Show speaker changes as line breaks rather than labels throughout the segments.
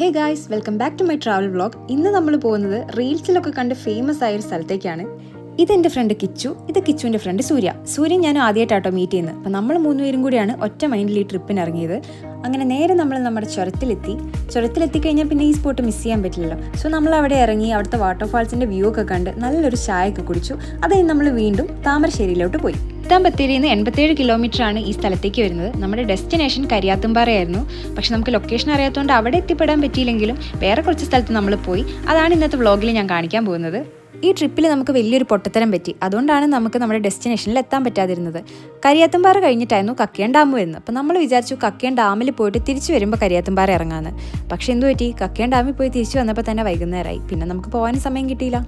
Hey guys welcome back to my travel vlog ഇന്ന് നമ്മൾ പോകുന്നത് റീൽസിലൊക്കെ കണ്ട് ഫേമസ് ആയ ഒരു സ്ഥലത്തേക്കാണ്. ഇതെന്റെ ഫ്രണ്ട് കിച്ചു ഇത് കിച്ചുവിന്റെ ഫ്രണ്ട് സൂര്യ. സൂര്യൻ ഞാൻ ആദ്യമായിട്ടാട്ടോ മീറ്റ് ചെയ്യുന്നത്. അപ്പം നമ്മൾ മൂന്നുപേരും കൂടിയാണ് ഒറ്റ മൈൻഡിൽ ഈ ട്രിപ്പിന് ഇറങ്ങിയത്. അങ്ങനെ നേരെ നമ്മൾ നമ്മുടെ ചുരത്തിലെത്തി. ചുരത്തിലെത്തി കഴിഞ്ഞാൽ പിന്നെ ഈ സ്പോട്ട് മിസ് ചെയ്യാൻ പറ്റില്ലല്ലോ. സോ നമ്മൾ അവിടെ ഇറങ്ങി അവിടുത്തെ വാട്ടർഫാൾസിന്റെ വ്യൂ ഒക്കെ കണ്ട് നല്ലൊരു ചായയൊക്കെ കുടിച്ചു. അത് നമ്മൾ വീണ്ടും താമരശ്ശേരിയിലോട്ട് പോയി. എട്ടാം ബത്തേരിയിൽ നിന്ന് എൺപത്തേഴ് കിലോമീറ്റർ ആണ് ഈ സ്ഥലത്തേക്ക് വരുന്നത്. നമ്മുടെ ഡെസ്റ്റിനേഷൻ കരിയാത്തുംപാറയായിരുന്നു. പക്ഷെ നമുക്ക് ലൊക്കേഷൻ അറിയാത്തതുകൊണ്ട് അവിടെ എത്തിപ്പെടാൻ പറ്റിയില്ലെങ്കിലും വേറെ കുറച്ച് സ്ഥലത്ത് നമ്മൾ പോയി. അതാണ് ഇന്നത്തെ വ്ളോഗിൽ ഞാൻ കാണിക്കാൻ പോകുന്നത്. ഈ ട്രിപ്പിൽ നമുക്ക് വലിയൊരു പൊട്ടത്തരം പറ്റി. അതുകൊണ്ടാണ് നമുക്ക് നമ്മുടെ ഡെസ്റ്റിനേഷനിൽ എത്താൻ പറ്റാതിരുന്നത്. കരിയാത്തമ്പാറ കഴിഞ്ഞിട്ടായിരുന്നു കക്കയം ഡാം വരുന്നത്. അപ്പോൾ നമ്മൾ വിചാരിച്ചു കക്കയം ഡാമിൽ പോയിട്ട് തിരിച്ചു വരുമ്പോൾ കരിയാത്തമ്പാറ ഇറങ്ങാമെന്ന് പക്ഷേ എന്തു പറ്റി? കക്കയം ഡാമിൽ പോയി തിരിച്ചു വന്നപ്പോൾ തന്നെ വൈകുന്നേരമായി പിന്നെ നമുക്ക് പോകാൻ സമയം കിട്ടിയില്ല.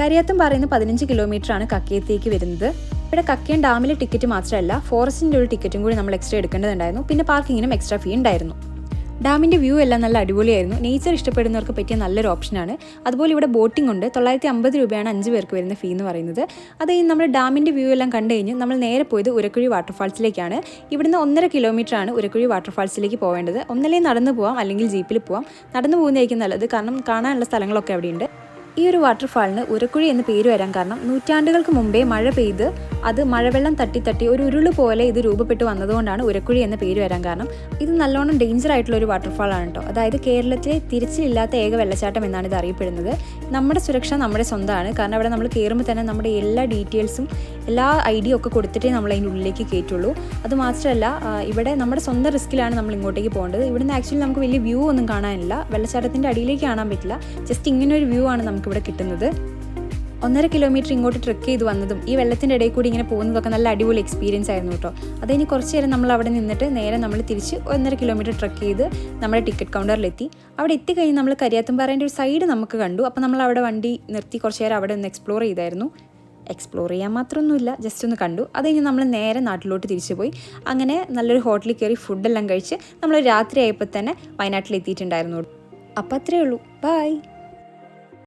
കരിയാത്തമ്പാറയിൽ പറയുന്ന പതിനഞ്ച് കിലോമീറ്റർ ആണ് കക്കയത്തേക്ക് വരുന്നത്. ഇവിടെ കക്കയം ഡാമിലെ ടിക്കറ്റ് മാത്രമല്ല ഫോറസ്റ്റിന്റെ ഒരു ടിക്കറ്റും കൂടി നമ്മൾ എക്സ്ട്രാ എടുക്കേണ്ടതുണ്ടായിരുന്നു. പിന്നെ പാർക്കിങ്ങിനും എക്സ്ട്രാ ഫീ ഉണ്ടായിരുന്നു. ഡാമിന്റെ വ്യൂ എല്ലാം നല്ല അടിപൊളിയായിരുന്നു. നേച്ചർ ഇഷ്ടപ്പെടുന്നവർക്ക് പറ്റിയ നല്ലൊരു ഓപ്ഷനാണ് അതുപോലെ ഇവിടെ ബോട്ടിംഗ് ഉണ്ട്. തൊള്ളായിരത്തി അമ്പത് രൂപയാണ് അഞ്ച് പേർക്ക് വരുന്ന ഫീ എന്ന് പറയുന്നത്. അത് കഴിഞ്ഞ് നമ്മൾ ഡാമിന്റെ വ്യൂ എല്ലാം കണ്ടു കഴിഞ്ഞ് നമ്മൾ നേരെ പോയത് ഉരക്കുഴി വാട്ടർഫാൾസിലേക്കാണ് ഇവിടുന്ന് ഒന്നര കിലോമീറ്റർ ആണ് ഉരക്കുഴി വാട്ടർഫാൾസിലേക്ക് പോവേണ്ടത്. ഒന്നല്ലേ നടന്നു പോവാം അല്ലെങ്കിൽ ജീപ്പിൽ പോവാം. നടന്നു പോകുന്നതായിരിക്കും നല്ലത്. കാരണം കാണാനുള്ള സ്ഥലങ്ങളൊക്കെ അവിടെയുണ്ട്. ഈ ഒരു വാട്ടർഫാളിന് ഉരക്കുഴി എന്ന് പേര് വരാൻ കാരണം നൂറ്റാണ്ടുകൾക്ക് മുമ്പേ മഴ പെയ്ത് അത് മഴവെള്ളം തട്ടി തട്ടി ഒരു ഉരുൾ പോലെ ഇത് രൂപപ്പെട്ട് വന്നതുകൊണ്ടാണ് ഉരക്കുഴി എന്ന പേര് വരാൻ കാരണം. ഇത് നല്ലോണം ഡേഞ്ചർ ആയിട്ടുള്ള ഒരു വാട്ടർഫാൾ ആണ് കേട്ടോ അതായത് കേരളത്തിലെ തിരിച്ചിലില്ലാത്ത ഏക വെള്ളച്ചാട്ടം എന്നാണ് ഇത് അറിയപ്പെടുന്നത്. നമ്മുടെ സുരക്ഷ നമ്മുടെ സ്വന്തമാണ് കാരണം അവിടെ നമ്മൾ കയറുമ്പോൾ തന്നെ നമ്മുടെ എല്ലാ ഡീറ്റെയിൽസും എല്ലാ ഐഡിയ ഒക്കെ കൊടുത്തിട്ടേ നമ്മൾ അതിന്റെ ഉള്ളിലേക്ക് കയറ്റുള്ളൂ അത് മാത്രമല്ല ഇവിടെ നമ്മുടെ സ്വന്തം റിസ്ക്കിലാണ് നമ്മൾ ഇങ്ങോട്ടേക്ക് പോകേണ്ടത്. ഇവിടുന്ന് ആക്ച്വലി നമുക്ക് വലിയ വ്യൂ ഒന്നും കാണാനില്ല. വെള്ളച്ചാട്ടത്തിന്റെ അടിയിലേക്ക് കാണാൻ പറ്റില്ല. ജസ്റ്റ് ഇങ്ങനെ ഒരു വ്യൂ ആണ് നമുക്കിവിടെ കിട്ടുന്നത്. ഒന്നര കിലോമീറ്റർ ഇങ്ങോട്ട് ട്രെക്ക് ചെയ്ത് വന്നതും ഈ വെള്ളത്തിന്റെ ഇടയിൽ കൂടി ഇങ്ങനെ പോകുന്നതൊക്കെ നല്ല അടിപൊളി എക്സ്പീരിയൻസ് ആയിരുന്നു കേട്ടോ. അത് കഴിഞ്ഞ് കുറച്ച് നേരം നമ്മൾ അവിടെ നിന്നിട്ട് നേരെ നമ്മൾ തിരിച്ച് ഒന്നര കിലോമീറ്റർ ട്രെക്ക് ചെയ്ത് നമ്മുടെ ടിക്കറ്റ് കൗണ്ടറിലെത്തി അവിടെ എത്തിക്കഴിഞ്ഞ് നമ്മൾ കരിയാത്തുംപാറേന്റെ ഒരു സൈഡ് നമുക്ക് കണ്ടു. അപ്പോൾ നമ്മൾ അവിടെ വണ്ടി നിർത്തി കുറച്ച് നേരം അവിടെ ഒന്ന് എക്സ്പ്ലോർ ചെയ്തായിരുന്നു. എക്സ്പ്ലോർ ചെയ്യാൻ മാത്രമൊന്നുമില്ല ജസ്റ്റ് ഒന്ന് കണ്ടു. അത് കഴിഞ്ഞ് നമ്മൾ നേരെ നാട്ടിലോട്ട് തിരിച്ചു പോയി. അങ്ങനെ നല്ലൊരു ഹോട്ടലിൽ കയറി ഫുഡെല്ലാം കഴിച്ച് നമ്മൾ രാത്രി ആയപ്പോൾ തന്നെ വയനാട്ടിൽ എത്തിയിട്ടുണ്ടായിരുന്നു അപ്പോൾ അത്രയേ ഉള്ളൂ. ബായ്